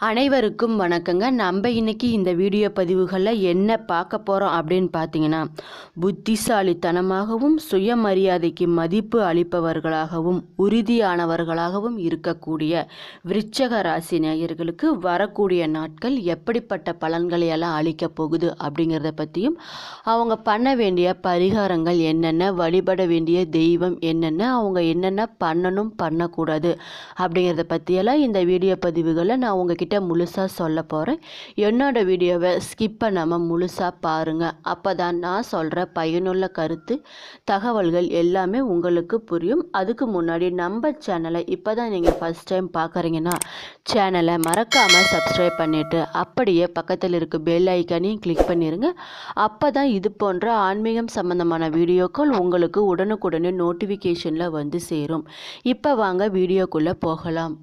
அனைவருக்கும் வணக்கங்க. நம்ம இன்னைக்கு இந்த வீடியோ பதிவுகளில் என்ன பார்க்க போகிறோம் அப்படின்னு பார்த்தீங்கன்னா புத்திசாலித்தனமாகவும் சுயமரியாதைக்கு மதிப்பு அளிப்பவர்களாகவும் உறுதியானவர்களாகவும் இருக்கக்கூடிய விருச்சக ராசி நேயர்களுக்கு வரக்கூடிய நாட்கள் எப்படிப்பட்ட பலன்களை எல்லாம் அளிக்கப் போகுது அப்படிங்கிறத பற்றியும் அவங்க பண்ண வேண்டிய பரிகாரங்கள் என்னென்ன வழிபட வேண்டிய தெய்வம் என்னென்ன அவங்க என்னென்ன பண்ணணும் பண்ணக்கூடாது அப்படிங்கிறத பற்றியெல்லாம் இந்த வீடியோ பதிவுகளை நான் உங்ககிட்ட முழுசாக சொல்ல போகிறேன் என்னோடய வீடியோவை ஸ்கிப் பண்ணாமல் முழுசாக பாருங்கள் அப்போ தான் நான் சொல்கிற பயனுள்ள கருத்து தகவல்கள் எல்லாமே உங்களுக்கு புரியும். அதுக்கு முன்னாடி நம்ம சேனலை இப்போ தான் நீங்கள் ஃபஸ்ட் டைம் பார்க்குறீங்கன்னா சேனலை மறக்காமல் சப்ஸ்கிரைப் பண்ணிவிட்டு அப்படியே பக்கத்தில் இருக்க பெல் ஐக்கானையும் கிளிக் பண்ணிடுங்க அப்போ தான் இது போன்ற ஆன்மீகம் சம்மந்தமான வீடியோக்கள் உங்களுக்கு உடனுக்குடனே நோட்டிஃபிகேஷனில் வந்து சேரும். இப்போ வாங்க வீடியோக்குள்ளே போகலாம்.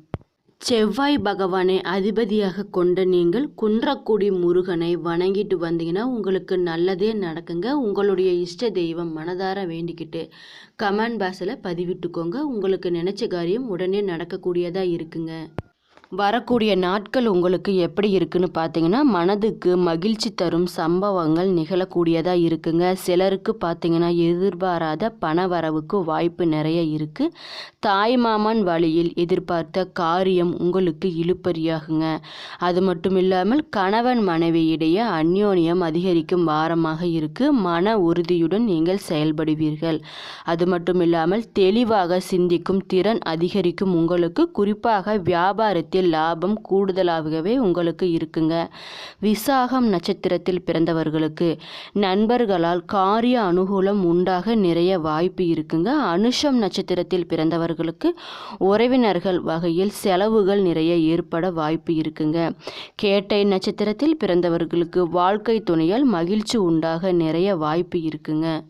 செவ்வாய் பகவானை அதிபதியாக கொண்ட நீங்கள் குன்றக்குடி முருகனை வணங்கிட்டு வந்தீங்கன்னா உங்களுக்கு நல்லதே நடக்குங்க. உங்களுடைய இஷ்ட தெய்வம் மனதார வேண்டிக்கிட்டு கமெண்ட் பாக்ஸில் பதிவிட்டுக்கோங்க. உங்களுக்கு நினச்ச காரியம் உடனே நடக்கக்கூடியதாக இருக்குங்க. வரக்கூடிய நாட்கள் உங்களுக்கு எப்படி இருக்குன்னு பார்த்தீங்கன்னா மனதுக்கு மகிழ்ச்சி தரும் சம்பவங்கள் நிகழக்கூடியதாக இருக்குங்க. சிலருக்கு பார்த்தீங்கன்னா எதிர்பாராத பண வரவுக்கு வாய்ப்பு நிறைய இருக்குது தாய்மாமன் வழியில் எதிர்பார்த்த காரியம் உங்களுக்கு இழுப்பறியாகுங்க அது மட்டும் இல்லாமல் கணவன் மனைவியிடையே அந்யோன்யம் அதிகரிக்கும் வாரமாக இருக்குது மன உறுதியுடன் நீங்கள் செயல்படுவீர்கள். அது மட்டும் இல்லாமல் தெளிவாக சிந்திக்கும் திறன் அதிகரிக்கும். உங்களுக்கு குறிப்பாக வியாபாரத்தில் லாபம் கூடுதலாகவே உங்களுக்கு இருக்குங்க. விசாகம் நட்சத்திரத்தில் பிறந்தவர்களுக்கு நண்பர்களால் காரிய அனுகூலம் உண்டாக நிறைய வாய்ப்பு இருக்குங்க. அனுஷம் நட்சத்திரத்தில் பிறந்தவர்களுக்கு உறவினர்கள் வகையில் செலவுகள் நிறைய ஏற்பட வாய்ப்பு இருக்குங்க. கேட்டை நட்சத்திரத்தில் பிறந்தவர்களுக்கு வாழ்க்கை துணையால் மகிழ்ச்சி உண்டாக நிறைய வாய்ப்பு இருக்குங்க.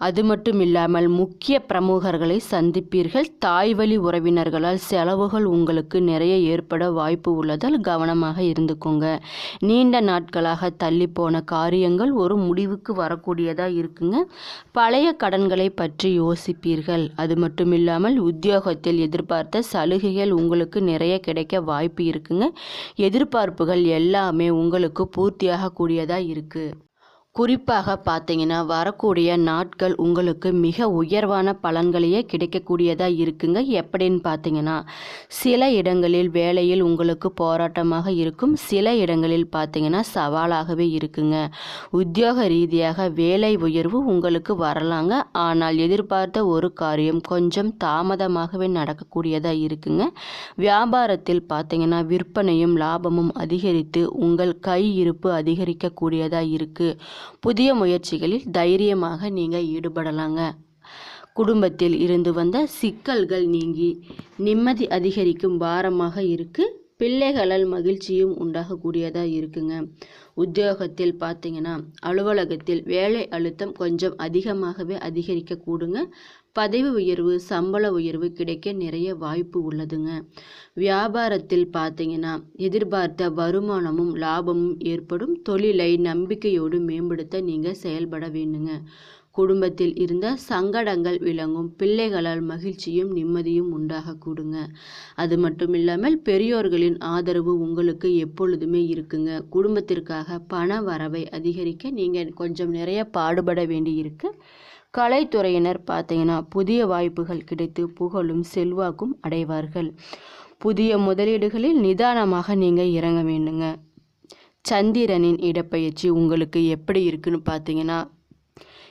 அது மட்டும் இல்லாமல் முக்கிய பிரமுகர்களை சந்திப்பீர்கள். தாய் வழி உறவினர்களால் செலவுகள் உங்களுக்கு நிறைய ஏற்பட வாய்ப்பு உள்ளதால் கவனமாக இருந்துக்கோங்க. நீண்ட நாட்களாக தள்ளி போன காரியங்கள் ஒரு முடிவுக்கு வரக்கூடியதாக இருக்குங்க. பழைய கடன்களை பற்றி யோசிப்பீர்கள். அது மட்டும் இல்லாமல் உத்தியோகத்தில் எதிர்பார்த்த சலுகைகள் உங்களுக்கு நிறைய கிடைக்க வாய்ப்பு இருக்குங்க. எதிர்பார்ப்புகள் எல்லாமே உங்களுக்கு பூர்த்தியாக கூடியதாக இருக்குது குறிப்பாக பார்த்தீங்கன்னா வரக்கூடிய நாட்கள் உங்களுக்கு மிக உயர்வான பலன்களையே கிடைக்கக்கூடியதாக இருக்குங்க. எப்படின்னு பார்த்தீங்கன்னா சில இடங்களில் வேலையில் உங்களுக்கு போராட்டமாக இருக்கும். சில இடங்களில் பார்த்தீங்கன்னா சவாலாகவே இருக்குங்க. உத்தியோக ரீதியாக வேலை உயர்வு உங்களுக்கு வரலாங்க. ஆனால் எதிர்பார்த்த ஒரு காரியம் கொஞ்சம் தாமதமாகவே நடக்கக்கூடியதாக இருக்குங்க. வியாபாரத்தில் பார்த்தீங்கன்னா விற்பனையும் லாபமும் அதிகரித்து உங்கள் கை இருப்பு அதிகரிக்கக்கூடியதாக இருக்குது புதிய முயற்சிகளில் தைரியமாக நீங்கள் ஈடுபடலாங்க. குடும்பத்தில் இருந்து வந்த சிக்கல்கள் நீங்கி நிம்மதி அதிகரிக்கும் வாரமாக இருக்குது பிள்ளைகளால் மகிழ்ச்சியும் உண்டாகக்கூடியதாக இருக்குங்க. உத்தியோகத்தில் பார்த்தீங்கன்னா அலுவலகத்தில் வேலை அழுத்தம் கொஞ்சம் அதிகமாகவே அதிகரிக்க கூடுங்க பதவி உயர்வு சம்பள உயர்வு கிடைக்க நிறைய வாய்ப்பு உள்ளதுங்க. வியாபாரத்தில் பார்த்தீங்கன்னா எதிர்பார்த்த வருமானமும் லாபமும் ஏற்படும். தொழிலை நம்பிக்கையோடு மேம்படுத்த நீங்கள் செயல்பட வேண்டுங்க. குடும்பத்தில் இருந்த சங்கடங்கள் விளங்கும். பிள்ளைகளால் மகிழ்ச்சியும் நிம்மதியும் உண்டாக கூடுங்க. அது மட்டும் இல்லாமல் பெரியோர்களின் ஆதரவு உங்களுக்கு எப்பொழுதுமே இருக்குங்க. குடும்பத்திற்காக பண வரவை அதிகரிக்க நீங்கள் கொஞ்சம் நிறைய பாடுபட வேண்டியிருக்கு. கலைத்துறையினர் பார்த்தீங்கன்னா புதிய வாய்ப்புகள் கிடைத்து புகழும் செல்வாக்கும் அடைவார்கள். புதிய முதலீடுகளில் நிதானமாக நீங்கள் இறங்க வேண்டுங்க. சந்திரனின் இடப்பெயர்ச்சி உங்களுக்கு எப்படி இருக்குன்னு பார்த்தீங்கன்னா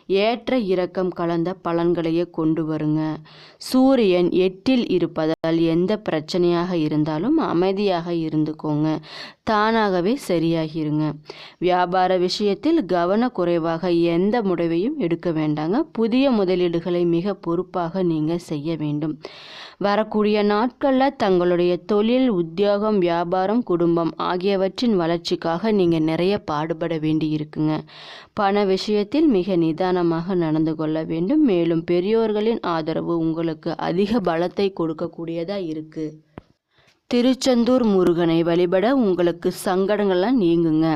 ஏற்ற இறக்கம் கலந்த பலன்களையே கொண்டு வருங்க. சூரியன் எட்டில் இருப்பதால் எந்த பிரச்சனையாக இருந்தாலும் அமைதியாக இருந்துக்கோங்க. தானாகவே சரியாகிருங்க. வியாபார விஷயத்தில் கவனக்குறைவாக எந்த முடிவையும் எடுக்க வேண்டாங்க. புதிய முதலீடுகளை மிக பொறுப்பாக நீங்கள் செய்ய வேண்டும். வரக்கூடிய நாட்களில் தங்களுடைய தொழில் உத்தியோகம் வியாபாரம் குடும்பம் ஆகியவற்றின் வளர்ச்சிக்காக நீங்கள் நிறைய பாடுபட வேண்டி இருக்குங்க பண விஷயத்தில் மிக நிதானமாக நடந்து கொள்ள வேண்டும். மேலும் பெரியோர்களின் ஆதரவு உங்களுக்கு அதிக பலத்தை கொடுக்கக்கூடியதாக இருக்குது திருச்செந்தூர் முருகனை வழிபட உங்களுக்கு சங்கடங்கள்லாம் நீங்குங்க.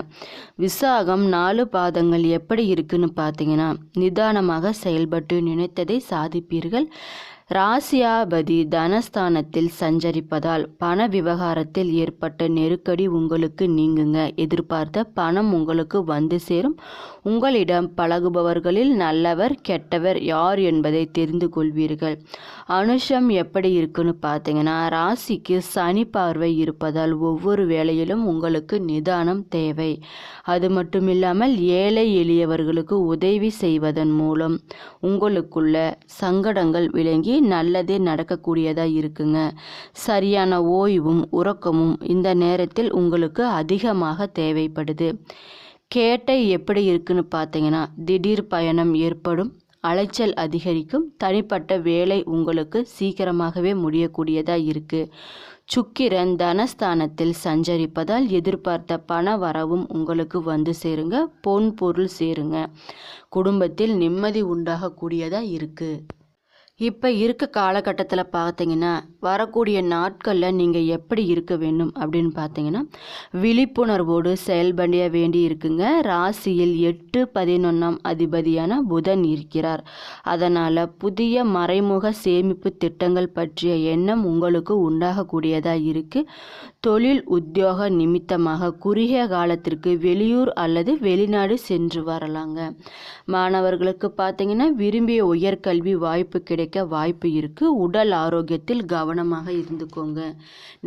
விசாகம் நாலு பாதங்கள் எப்படி இருக்குன்னு பார்த்தீங்கன்னா நிதானமாக செயல்பட்டு நினைத்ததை சாதிப்பீர்கள். ராசியாபதி தனஸ்தானத்தில் சஞ்சரிப்பதால் பண விவகாரத்தில் ஏற்பட்ட நெருக்கடி உங்களுக்கு நீங்குங்க. எதிர்பார்த்த பணம் உங்களுக்கு வந்து சேரும். உங்களிடம் பழகுபவர்களில் நல்லவர் கெட்டவர் யார் என்பதை தெரிந்து கொள்வீர்கள். அனுஷம் எப்படி இருக்குன்னு பார்த்தீங்கன்னா ராசிக்கு சனி பார்வை இருப்பதால் ஒவ்வொரு வேளையிலும் உங்களுக்கு நிதானம் தேவை. அது மட்டும் இல்லாமல் ஏழை எளியவர்களுக்கு உதவி செய்வதன் மூலம் உங்களுக்குள்ள சங்கடங்கள் விளங்கி நல்லதே நடக்கக்கூடியதாக இருக்குங்க. சரியான ஓய்வும் உறக்கமும் இந்த நேரத்தில் உங்களுக்கு அதிகமாக தேவைப்படுது. கேட்டை எப்படி இருக்குன்னு பார்த்தீங்கன்னா திடீர் பயணம் ஏற்படும் அலைச்சல் அதிகரிக்கும் தனிப்பட்ட வேலை உங்களுக்கு சீக்கிரமாகவே முடியக்கூடியதாக இருக்குது சுக்கிரன் தனஸ்தானத்தில் சஞ்சரிப்பதால் எதிர்பார்த்த பண வரவும் உங்களுக்கு வந்து சேருங்க பொன் பொருள் சேருங்க. குடும்பத்தில் நிம்மதி உண்டாகக்கூடியதாக இருக்குது இப்போ இருக்க காலகட்டத்தில் பார்த்தீங்கன்னா வரக்கூடிய நாட்களில் நீங்கள் எப்படி இருக்க வேண்டும் அப்படின்னு பார்த்தீங்கன்னா விழிப்புணர்வோடு செயல்பட வேண்டி இருக்குங்க. ராசியில் எட்டு பதினொன்றாம் அதிபதியான புதன் இருக்கிறார். அதனால் புதிய மறைமுக சேமிப்பு திட்டங்கள் பற்றிய எண்ணம் உங்களுக்கு உண்டாகக்கூடியதாக இருக்குது தொழில் உத்தியோக நிமித்தமாக குறுகிய காலத்திற்கு வெளியூர் அல்லது வெளிநாடு சென்று வரலாங்க. மாணவர்களுக்கு பார்த்தீங்கன்னா விரும்பிய உயர்கல்வி வாய்ப்பு கிடைக்க வாய்ப்பு இருக்குது உடல் ஆரோக்கியத்தில் கவனமாக இருந்துக்கோங்க.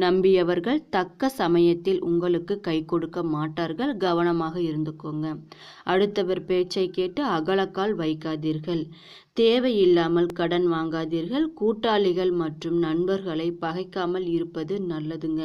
நம்பியவர்கள் தக்க சமயத்தில் உங்களுக்கு கை கொடுக்க மாட்டார்கள். கவனமாக இருந்துக்கோங்க. அடுத்தவர் பேச்சை கேட்டு அகலக்கால் வைக்காதீர்கள். தேவையில்லாமல் கடன் வாங்காதீர்கள். கூட்டாளிகள் மற்றும் நண்பர்களை பகைக்காமல் இருப்பது நல்லதுங்க.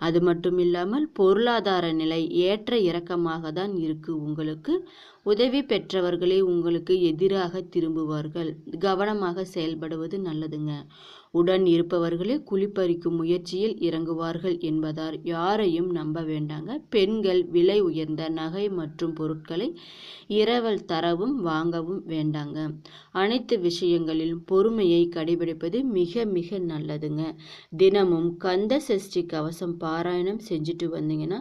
அது மட்டும் இல்லாமல் பொருளாதார நிலை ஏற்ற இறக்கமாக தான் இருக்கு உங்களுக்கு. உதவி பெற்றவர்களே உங்களுக்கு எதிராக திரும்புவார்கள். கவனமாக செயல்படுவது நல்லதுங்க. உடன் இருப்பவர்களே குளிப்பறிக்கும் முயற்சியில் இறங்குவார்கள் என்பதால் யாரையும் நம்ப வேண்டாங்க. பெண்கள் விலை உயர்ந்த நகை மற்றும் பொருட்களை இரவல் தரவும் வாங்கவும் வேண்டாங்க. அனைத்து விஷயங்களிலும் பொறுமையை கடைபிடிப்பது மிக மிக நல்லதுங்க. தினமும் கந்த சஷ்டி கவசம் பாராயணம் செஞ்சுட்டு வந்தீங்கன்னா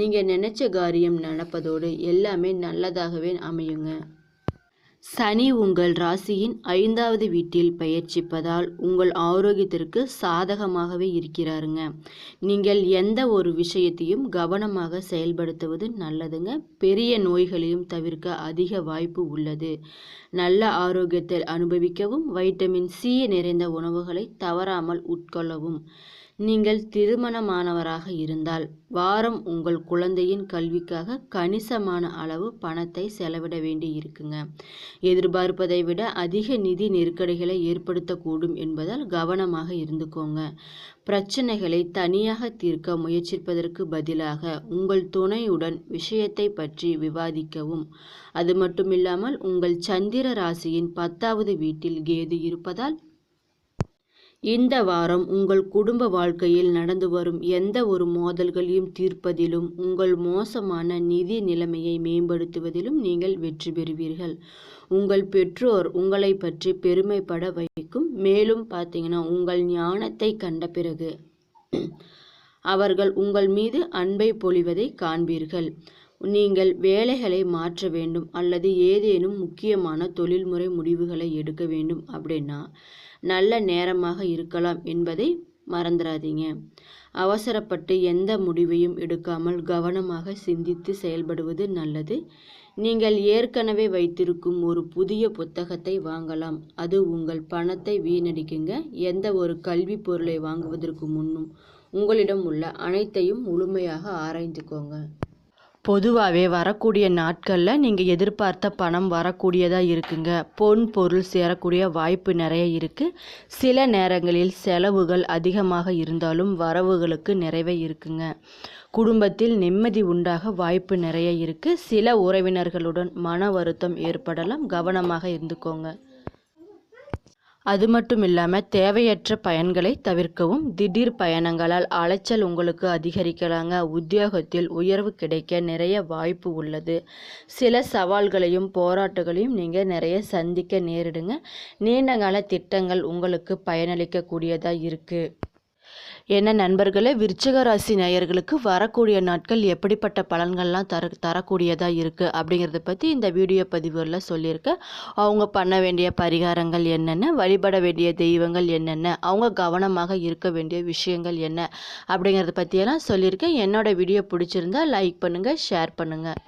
நீங்கள் நினச்ச காரியம் நடப்பதோடு எல்லாமே நல்லதாகவே அமையுங்க. சனி உங்கள் ராசியின் ஐந்தாவது வீட்டில் பயிற்சிப்பதால் உங்கள் ஆரோக்கியத்திற்கு சாதகமாகவே இருக்கிறாருங்க. நீங்கள் எந்த ஒரு விஷயத்தையும் கவனமாக செயல்படுத்துவது நல்லதுங்க. பெரிய நோய்களையும் தவிர்க்க அதிக வாய்ப்பு உள்ளது. நல்ல ஆரோக்கியத்தை அனுபவிக்கவும் வைட்டமின் சி நிறைந்த உணவுகளை தவறாமல் உட்கொள்ளவும். நீங்கள் திருமணமானவராக இருந்தால் வாரம் உங்கள் குழந்தையின் கல்விக்காக கணிசமான அளவு பணத்தை செலவிட வேண்டி இருக்குங்க எதிர்பார்ப்பதை விட அதிக நிதி நெருக்கடிகளை ஏற்படுத்தக்கூடும் என்பதால் கவனமாக இருந்துக்கோங்க. பிரச்சனைகளை தனியாக தீர்க்க முயற்சிப்பதற்கு பதிலாக உங்கள் துணையுடன் விஷயத்தை பற்றி விவாதிக்கவும். அது மட்டுமில்லாமல் உங்கள் சந்திர ராசியின் பத்தாவது வீட்டில் கேது இருப்பதால் இந்த வாரம் உங்கள் குடும்ப வாழ்க்கையில் நடந்து வரும் எந்த ஒரு மோதல்களையும் தீர்ப்பதிலும் உங்கள் மோசமான நிதி நிலைமையை மேம்படுத்துவதிலும் நீங்கள் வெற்றி பெறுவீர்கள். உங்கள் பெற்றோர் உங்களை பற்றி பெருமைப்பட வைக்கும். மேலும் பார்த்தீங்கன்னா உங்கள் ஞானத்தை கண்ட பிறகு அவர்கள் உங்கள் மீது அன்பை பொழிவதை காண்பீர்கள். நீங்கள் வேலைகளை மாற்ற வேண்டும் அல்லது ஏதேனும் முக்கியமான தொழில்முறை முடிவுகளை எடுக்க வேண்டும் அப்படின்னா நல்ல நேரமாக இருக்கலாம் என்பதை மறந்துடாதீங்க அவசரப்பட்டு எந்த முடிவையும் எடுக்காமல் கவனமாக சிந்தித்து செயல்படுவது நல்லது. நீங்கள் ஏற்கனவே வைத்திருக்கும் ஒரு புதிய புத்தகத்தை வாங்கலாம். அது உங்கள் பணத்தை வீணடிக்குங்க. எந்த ஒரு கல்வி பொருளை வாங்குவதற்கு முன்னும் உங்களிடம் உள்ள அனைத்தையும் முழுமையாக ஆராய்ந்துக்கோங்க. பொதுவாகவே வரக்கூடிய நாட்களில் நீங்கள் எதிர்பார்த்த பணம் வரக்கூடியதாக இருக்குங்க. பொன் பொருள் சேரக்கூடிய வாய்ப்பு நிறைய இருக்குது சில நேரங்களில் செலவுகள் அதிகமாக இருந்தாலும் வரவுகளுக்கு நிறைவே இருக்குங்க. குடும்பத்தில் நிம்மதி உண்டாக வாய்ப்பு நிறைய இருக்குது சில உறவினர்களுடன் மன வருத்தம் ஏற்படலாம். கவனமாக இருந்துக்கோங்க. அது மட்டும் இல்லாமல் தேவையற்ற பயன்களை தவிர்க்கவும். திடீர் பயணங்களால் அலைச்சல் உங்களுக்கு அதிகரிக்கலாங்க. உத்தியோகத்தில் உயர்வு கிடைக்க நிறைய வாய்ப்பு உள்ளது. சில சவால்களையும் போராட்டங்களையும் நீங்கள் நிறைய சந்திக்க நேரிடுங்க. நீண்டகால திட்டங்கள் உங்களுக்கு பயனளிக்கக்கூடியதாக இருக்குது என்ன நண்பர்களே விருச்சிக ராசி நேயர்களுக்கு வரக்கூடிய நாட்கள் எப்படிப்பட்ட பலன்கள்லாம் தர தரக்கூடியதாக இருக்குது அப்படிங்கிறத பற்றி இந்த வீடியோ பதிவுகளில் சொல்லியிருக்கேன் அவங்க பண்ண வேண்டிய பரிகாரங்கள் என்னென்ன வழிபட வேண்டிய தெய்வங்கள் என்னென்ன அவங்க கவனமாக இருக்க வேண்டிய விஷயங்கள் என்ன அப்படிங்கிறத பற்றியெல்லாம் சொல்லியிருக்கேன் என்னோடய வீடியோ பிடிச்சிருந்தா லைக் பண்ணுங்கள் ஷேர் பண்ணுங்கள்